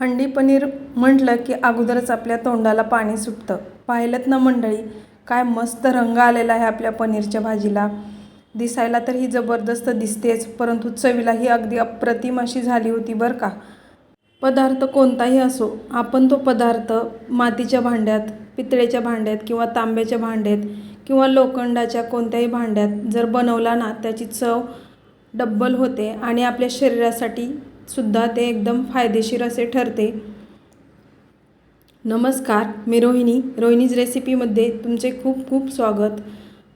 हंडी पनीर म्हटलं की अगोदरच आपल्या तोंडाला पाणी सुटतं. पाहिलंत ना मंडळी काय मस्त रंग आलेला आहे आपल्या पनीरच्या भाजीला. दिसायला तर ही जबरदस्त दिसतेच परंतु चवीला ही अगदी अप्रतिम अशी झाली होती बरं का. पदार्थ कोणताही असो आपण तो पदार्थ मातीच्या भांड्यात पितळेच्या भांड्यात किंवा तांब्याच्या भांड्यात किंवा लोखंडाच्या कोणत्याही भांड्यात जर बनवला ना त्याची चव डब्बल होते आणि आपल्या शरीरासाठी सुद्धा ते एकदम फायदेशीर असे ठरते. नमस्कार मी रोहिणी. रोहिणीज रेसिपीमध्ये तुमचे खूप खूप स्वागत.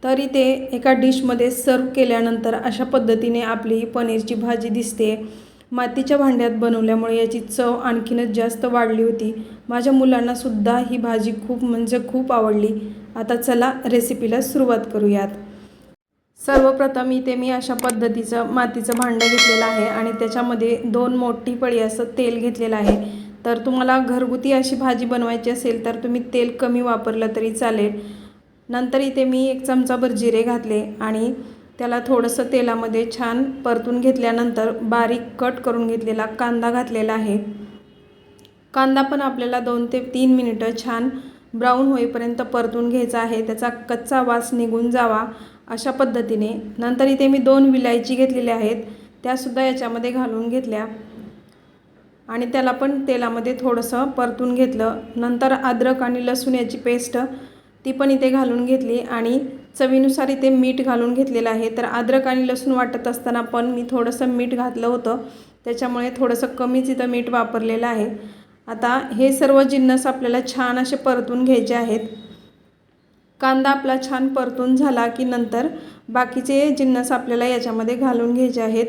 तर इथे एका डिशमध्ये सर्व केल्यानंतर अशा पद्धतीने आपली ही पनीरची भाजी दिसते. मातीच्या भांड्यात बनवल्यामुळे याची चव आणखीनच जास्त वाढली होती. माझ्या मुलांनासुद्धा ही भाजी खूप म्हणजे खूप आवडली. आता चला रेसिपीला सुरुवात करूयात. सर्वप्रथम इथे मी अशा पद्धतीचं मातीचं भांडं घेतलेलं आहे आणि त्याच्यामध्ये दोन मोठी पळी असं तेल घेतलेलं आहे. तर तुम्हाला घरगुती अशी भाजी बनवायची असेल तर तुम्ही तेल कमी वापरलं तरी चालेल. नंतर इथे मी एक चमचाभर जिरे घातले आणि त्याला थोडंसं तेलामध्ये छान परतून घेतल्यानंतर बारीक कट करून घेतलेला कांदा घातलेला आहे. कांदा पण आपल्याला दोन ते तीन मिनिटं छान ब्राऊन होईपर्यंत परतून घ्यायचा आहे. त्याचा कच्चा वास निघून जावा. अशा पद्धतीने. नंतर इथे मी दोन विलायची घेतलेल्या आहेत. त्यासुद्धा याच्यामध्ये घालून घेतल्या. आणि त्याला पण तेलामध्ये थोडंसं परतून घेतलं. नंतर अद्रक आणि लसूण याची पेस्ट ती पण इथे घालून घेतली. आणि चवीनुसार इथे मीठ घालून घेतलेलं आहे. तर अद्रक आणि लसूण वाटत असताना पण मी थोडंसं मीठ घातलं होतं. त्याच्यामुळे थोडंसं कमीच इथं मीठ वापरलेलं आहे. आता हे सर्व जिन्नस आपल्याला छान असे परतून घ्यायचे आहेत. कांदा आपला छान परतून झाला की नंतर बाकीचे जिन्नस आपल्याला याच्यामध्ये घालून घ्यायचे आहेत.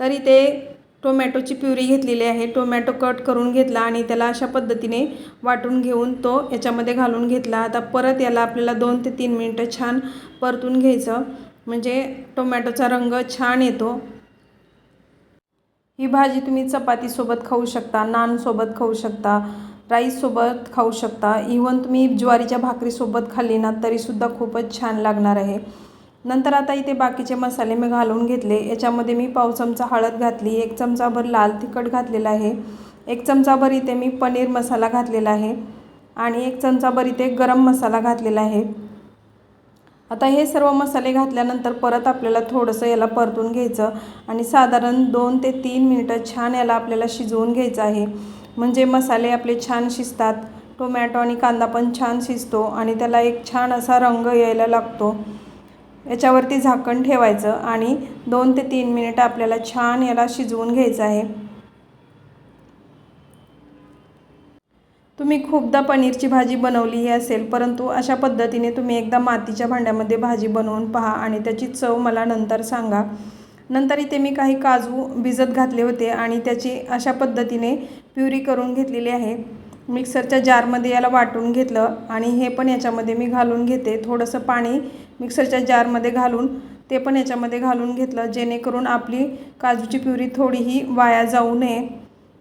तर इथे टोमॅटोची प्युरी घेतलेली आहे. टोमॅटो कट करून घेतला आणि त्याला अशा पद्धतीने वाटून घेऊन तो याच्यामध्ये घालून घेतला. आता परत याला आपल्याला दोन ते तीन मिनटं छान परतून घ्यायचं. म्हणजे टोमॅटोचा रंग छान येतो. ही भाजी तुम्ही चपातीसोबत खाऊ शकता नानसोबत खाऊ शकता. राईससोबत खाऊ शकता. इवन तुम्ही ज्वारीच्या भाकरीसोबत खाल्ली ना तरीसुद्धा खूपच छान लागणार आहे. नंतर आता इथे बाकीचे मसाले मी घालून घेतले. याच्यामध्ये मी पाव चमचा हळद घातली एक चमचाभर लाल तिखट घातलेला आहे. एक चमचाभर इथे मी पनीर मसाला घातलेला आहे. आणि एक चमचाभर इथे गरम मसाला घातलेला आहे. आता हे सर्व मसाले घातल्यानंतर परत आपल्याला थोडंसं याला परतून घ्यायचं. आणि साधारण दोन ते तीन मिनटं छान याला आपल्याला शिजवून घ्यायचं आहे. म्हणजे मसाले आपले छान शिजतात टोमॅटो आणि कांदा पण छान शिजतो आणि त्याला एक छान असा रंग यायला लागतो. याच्यावरती झाकण ठेवायचं आणि दोन ते तीन मिनिटं आपल्याला छान याला शिजवून घ्यायचं आहे. तुम्ही खूपदा पनीरची भाजी बनवली असेल परंतु अशा पद्धतीने तुम्ही एकदा मातीच्या भांड्यामध्ये भाजी बनवून पहा आणि त्याची चव मला नंतर सांगा. नंतर इथे मी काही काजू भिजत घातले होते आणि त्याची अशा पद्धतीने प्युरी करून घेतलेली आहे. मिक्सरच्या जारमध्ये याला वाटून घेतलं आणि हे पण याच्यामध्ये मी घालून घेते. थोडंसं पाणी मिक्सरच्या जारमध्ये घालून ते पण याच्यामध्ये घालून घेतलं जेणेकरून आपली काजूची प्युरी थोडीही वाया जाऊ नये.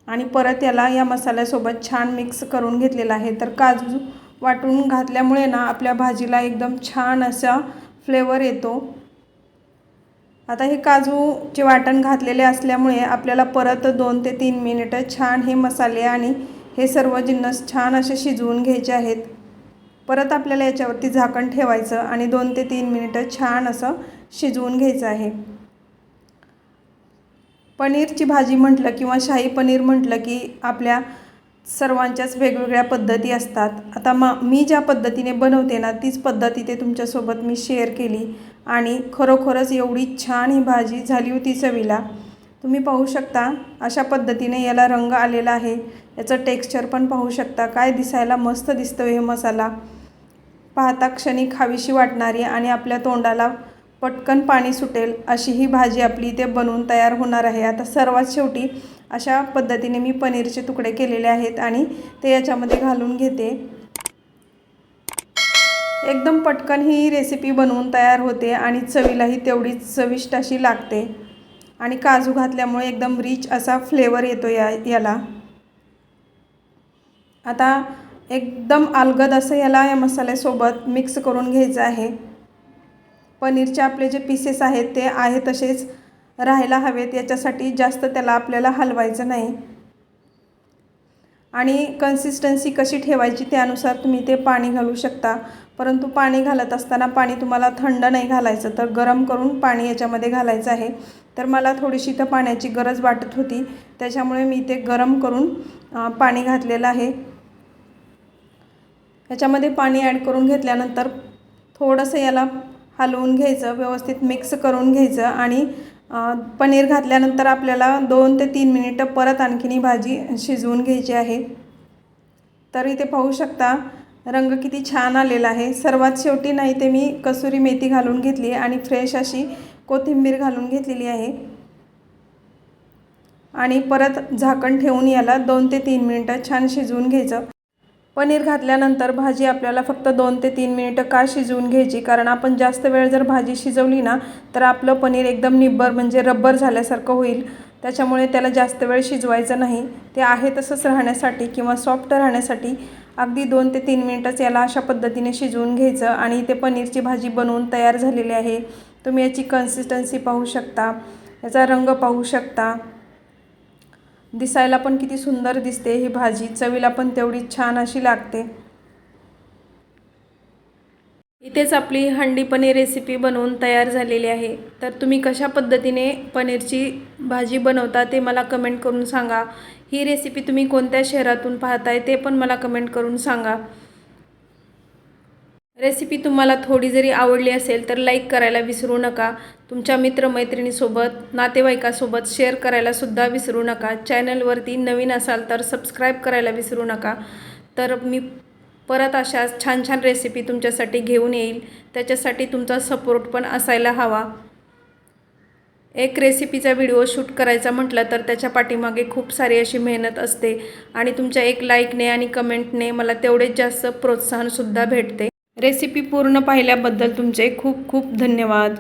आणि परत याला या मसाल्यासोबत छान मिक्स करून घेतलेला आहे. तर काजू वाटून घातल्यामुळे ना आपल्या भाजीला एकदम छान असा फ्लेवर येतो. आता हे काजूचे वाटण घातलेले असल्यामुळे आपल्याला परत दोन ते तीन मिनिटं छान हे मसाले आणि हे सर्व जिन्नस छान असे शिजवून घ्यायचे आहेत. परत आपल्याला याच्यावरती झाकण ठेवायचं आणि दोन ते तीन मिनिटं छान असं शिजवून घ्यायचं आहे. पनीरची भाजी म्हटलं किंवा शाही पनीर म्हटलं की आपल्या सर्वांच्याच वेगवेगळ्या पद्धती असतात. आता म मी ज्या पद्धतीने बनवते ना तीच पद्धत इथे तुमच्यासोबत मी शेअर केली. आणि खरोखरच एवढी छान ही भाजी झाली होती चवीला. तुम्ही पाहू शकता अशा पद्धतीने याला रंग आलेला आहे. याचं टेक्स्चर पण पाहू शकता. काय दिसायला मस्त दिसतो हे मसाला. पाहता क्षणी खावीशी वाटणारी आणि आपल्या तोंडाला पटकन पाणी सुटेल अशी ही भाजी आपली इथे बनवून तयार होणार आहे. आता सर्वात शेवटी अशा पद्धतीने मी पनीरचे तुकडे केलेले आहेत आणि ते याच्यामध्ये घालून घेते. एकदम पटकन ही रेसिपी बनवून तयार होते आणि चवीलाही तेवढीच चविष्ट अशी लागते. आणि काजू घातल्यामुळे एकदम रिच असा फ्लेवर येतो या याला. आता एकदम अलगद असं याला या मसाल्यासोबत मिक्स करून घ्यायचं आहे. पनीरचे आपले जे पीसेस आहेत ते आहे तसेच राहायला हवेत याच्यासाठी जास्त त्याला आपल्याला हलवायचं नाही. आणि कन्सिस्टन्सी कशी ठेवायची त्यानुसार तुम्ही ते पाणी घालू शकता. परंतु पाणी घालत असताना पाणी तुम्हाला थंड नाही घालायचं तर गरम करून पाणी याच्यामध्ये घालायचं आहे. तर मला थोडीशी तर पाण्याची गरज वाटत होती त्याच्यामुळे मी ते गरम करून पाणी घातलेलं आहे. याच्यामध्ये पाणी ॲड करून घेतल्यानंतर थोडंसं याला हलवून घ्यायचं व्यवस्थित मिक्स करून घ्यायचं आणि पनीर घातल्यानंतर आपल्याला दोन ते तीन मिनिटं परत आणखीन ही भाजी शिजवून घ्यायची आहे. तर इथे पाहू शकता रंग किती छान आलेला आहे. सर्वात शेवटी नाही ते मी कसुरी मेथी घालून घेतली आणि फ्रेश अशी कोथिंबीर घालून घेतलेली आहे. आणि परत झाकण ठेवून याला दोन ते तीन मिनटं छान शिजवून घ्यायचं. पनीर घातल्यानंतर भाजी आपल्याला फक्त दोन ते तीन मिनिटं का शिजवून घ्यायची? कारण आपण जास्त वेळ जर भाजी शिजवली ना तर आपलं पनीर एकदम निब्बर म्हणजे रब्बर झाल्यासारखं होईल. त्याच्यामुळे त्याला जास्त वेळ शिजवायचं नाही. ते आहे तसंच राहण्यासाठी किंवा सॉफ्ट राहण्यासाठी अगदी दोन ते तीन मिनिटंच याला अशा पद्धतीने शिजवून घ्यायचं आणि इथे पनीरची भाजी बनवून तयार झालेली आहे. तुम्ही याची कन्सिस्टन्सी पाहू शकता याचा रंग पाहू शकता. दिसायला पण किती सुंदर दिसते ही भाजी. चवीला पण तेवढी छान अशी लागते. इथेच आपली हंडी पनीर रेसिपी बनवून तयार झालेली आहे. तर तुम्ही कशा पद्धतीने पनीरची भाजी बनवता ते मला कमेंट करून सांगा. ही रेसिपी तुम्ही कोणत्या शहरातून पाहताय ते पण मला कमेंट करून सांगा. रेसिपी तुम्हाला थोडी जरी आवडली असेल तर लाईक करायला विसरू नका. तुमच्या मित्रमैत्रिणीसोबत नातेवाईकासोबत शेअर करायलासुद्धा विसरू नका. चॅनलवरती नवीन असाल तर सबस्क्राईब करायला विसरू नका. तर मी परत अशा छान छान रेसिपी तुमच्यासाठी घेऊन येईल. त्याच्यासाठी तुमचा सपोर्ट पण असायला हवा. एक रेसिपीचा व्हिडिओ शूट करायचा म्हटलं तर त्याच्या पाठीमागे खूप सारी अशी मेहनत असते आणि तुमच्या एक लाईकने आणि कमेंटने मला तेवढेच जास्त प्रोत्साहनसुद्धा भेटते. रेसिपी पूर्ण पाहिल्याबद्दल तुमचे खूप खूप धन्यवाद.